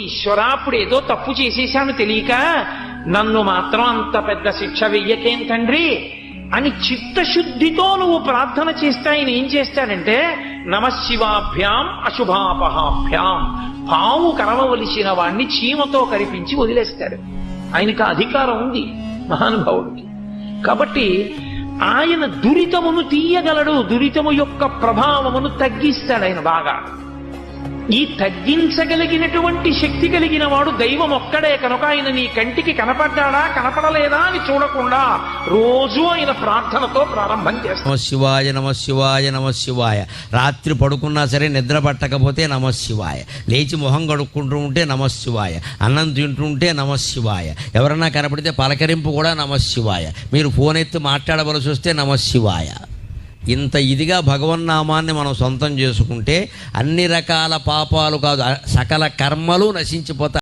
ఈశ్వరాప్పుడు ఏదో తప్పు చేసేశాను తెలియక నన్ను మాత్రం అంత పెద్ద శిక్ష వెయ్యకేం తండ్రి? అని చిత్తశుద్ధితో నువ్వు ప్రార్థన చేస్తే ఆయన ఏం చేస్తాడంటే నమశివాభ్యాం అశుభాపహాభ్యాం. పాము కరవవలసిన వాణ్ణి చీమతో కరిపించి వదిలేస్తాడు. ఆయనకు అధికారం ఉంది మహానుభావుడికి కాబట్టి ఆయన దురితమును తీయగలడు దురితము యొక్క ప్రభావమును తగ్గిస్తాడు ఆయన బాగా. ఈ తగ్గించగలిగినటువంటి శక్తి కలిగిన వాడు దైవం ఒక్కడే కనుక ఆయన నీ కంటికి కనపడ్డాడా కనపడలేదా అని చూడకుండా రోజు ఆయన ప్రార్థనతో ప్రారంభం చేస్తాడు. నమ శివాయ నమ శివాయ నమ శివాయ. రాత్రి పడుకున్నా సరే నిద్ర పట్టకపోతే నమ శివాయ. లేచి మొహం కడుక్కుంటూ ఉంటే నమ శివాయ. అన్నం తింటుంటే నమ శివాయ. ఎవరన్నా కనపడితే పలకరింపు కూడా నమ శివాయ. మీరు ఫోన్ ఎత్తి మాట్లాడవలసి వస్తే నమ శివాయ. ఇంత ఇదిగా భగవన్నామాన్ని మనం సొంతం చేసుకుంటే అన్ని రకాల పాపాలు కాదు సకల కర్మలు నశించిపోతాయి.